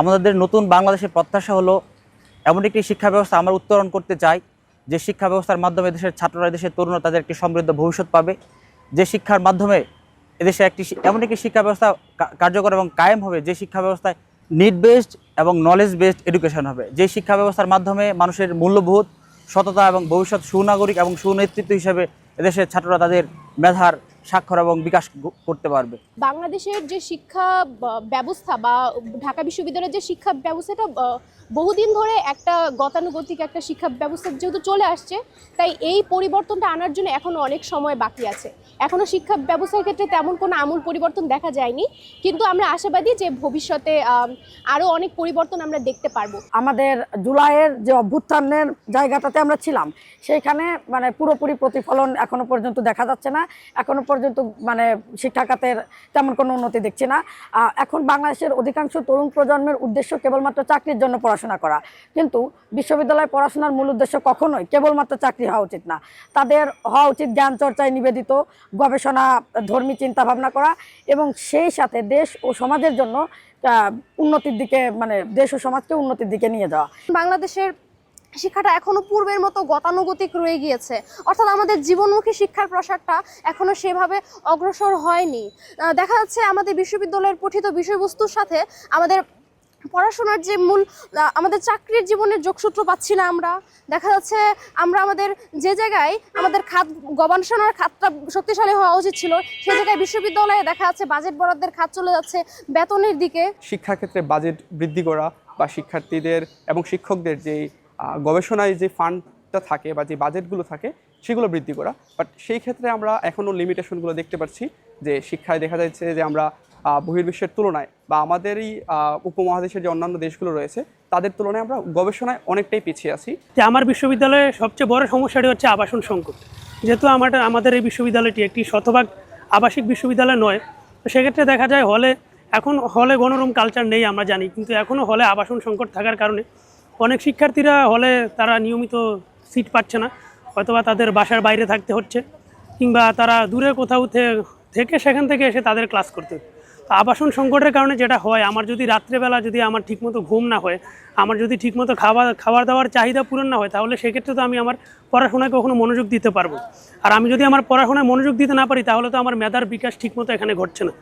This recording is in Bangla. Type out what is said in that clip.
আমাদের নতুন বাংলাদেশের প্রত্যাশা হলো, এমন একটি শিক্ষা ব্যবস্থা আমরা উত্তরণ করতে চাই, যে শিক্ষা ব্যবস্থার মাধ্যমে দেশের ছাত্ররা, দেশের তরুণরা তাদের একটি সমৃদ্ধ ভবিষ্যৎ পাবে। যে শিক্ষার মাধ্যমে এদেশে একটি এমন একটি শিক্ষা ব্যবস্থা কার্যকর এবং কায়েম হবে, যে শিক্ষা ব্যবস্থায় নিড বেসড এবং নলেজ বেসড এডুকেশন হবে। যে শিক্ষা ব্যবস্থার মাধ্যমে মানুষের মূল্যবোধ, সততা এবং ভবিষ্যৎ সুনাগরিক এবং সুনেতৃত্ব হিসেবে এদেশের ছাত্ররা তাদের মেধার স্বাক্ষর এবং বিকাশ করতে পারবে। বাংলাদেশের যে শিক্ষা ব্যবস্থা বা ঢাকা বিশ্ববিদ্যালয়ের যে শিক্ষা ব্যবস্থাটা বহুদিন ধরে একটা গতানুগতিক একটা শিক্ষা ব্যবস্থা যেহেতু চলে আসছে তাই এই পরিবর্তনটা আনার জন্য এখনও অনেক সময় বাকি আছে। এখনও শিক্ষা ব্যবস্থার ক্ষেত্রে তেমন কোনো আমূল পরিবর্তন দেখা যায়নি কিন্তু আমরা আশাবাদী যে ভবিষ্যতে আম, আরও অনেক পরিবর্তন আমরা দেখতে পারব। আমাদের জুলাইয়ের যে অভ্যুত্থানের জায়গাটাতে আমরা ছিলাম সেইখানে মানে পুরোপুরি প্রতিফলন এখনও পর্যন্ত দেখা যাচ্ছে না। এখনও পর্যন্ত মানে শিক্ষা খাতের তেমন কোনো উন্নতি দেখছি না। এখন বাংলাদেশের অধিকাংশ তরুণ প্রজন্মের উদ্দেশ্য কেবলমাত্র চাকরির জন্য পড়াশোনা করা। কিন্তু বিশ্ববিদ্যালয় পড়াশোনার মূল উদ্দেশ্য কখনোই কেবলমাত্র চাকরি হওয়া উচিত না। তাদের হওয়া উচিত জ্ঞান চর্চায় নিবেদিত, গবেষণা, ধর্মী চিন্তা ভাবনা করা এবং সেই সাথে দেশ ও সমাজের জন্য উন্নতির দিকে মানে দেশ ও সমাজকে উন্নতির দিকে নিয়ে যাওয়া। বাংলাদেশের শিক্ষাটা এখনও পূর্বের মতো গতানুগতিক রয়ে গিয়েছে। অর্থাৎ আমাদের জীবনমুখী শিক্ষার প্রসারটা এখনও সেভাবে অগ্রসর হয়নি। দেখা যাচ্ছে আমাদের বিশ্ববিদ্যালয়ের পঠিত বিষয়বস্তুর সাথে আমাদের পড়াশোনার যে মূল আমাদের চাকরির জীবনের যোগসূত্র পাচ্ছি না আমরা। দেখা যাচ্ছে আমরা আমাদের যে জায়গায় আমাদের খাত গবেষণার খাতটা শক্তিশালী হওয়া উচিত ছিল সে জায়গায় বিশ্ববিদ্যালয়ে দেখা যাচ্ছে বাজেট বরাদ্দের খাত চলে যাচ্ছে বেতনের দিকে। শিক্ষাক্ষেত্রে বাজেট বৃদ্ধি করা বা শিক্ষার্থীদের এবং শিক্ষকদের যে আহ, গবেষণায় যে ফান্ডটা থাকে বা যে বাজেটগুলো থাকে, সেগুলো বৃদ্ধি করা। বাট সেই ক্ষেত্রে আমরা এখনও লিমিটেশনগুলো দেখতে পাচ্ছি যে শিক্ষায় দেখা যাচ্ছে যে আমরা বহির্বিশ্বের তুলনায় বা আমাদেরই উপমহাদেশের যে অন্যান্য দেশগুলো রয়েছে, তাদের তুলনায় আমরা গবেষণায় অনেকটাই পিছিয়ে আছি। যে আমার বিশ্ববিদ্যালয়ে সবচেয়ে বড় সমস্যাটি হচ্ছে আবাসন সংকট। যেহেতু আমার, আমাদের এই বিশ্ববিদ্যালয়টি একটি শতভাগ আবাসিক বিশ্ববিদ্যালয় নয়, তো সেক্ষেত্রে দেখা যায় হলে, এখন হলে গণরুম কালচার নেই আমরা জানি, কিন্তু এখনও হলে আবাসন সংকট থাকার কারণে অনেক শিক্ষার্থীরা হলে তারা নিয়মিত সিট পাচ্ছে না। হয়তোবা তাদের বাসার বাইরে থাকতে হচ্ছে, কিংবা তারা দূরে কোথাও থেকে সেখান থেকে এসে তাদের ক্লাস করতে আবাসন সংকটের কারণে যেটা হয়, আমার যদি রাত্রেবেলা যদি আমার ঠিকমতো ঘুম না হয়, আমার যদি ঠিকমতো খাবার খাবার দাবার চাহিদা পূরণ না হয়, তাহলে সেক্ষেত্রে তো আমি আমার পড়াশোনায় কখনো মনোযোগ দিতে পারব। আর আমি যদি আমার পড়াশোনায় মনোযোগ দিতে না পারি, তাহলে তো আমার মেধার বিকাশ ঠিকমতো এখানে ঘটছে না।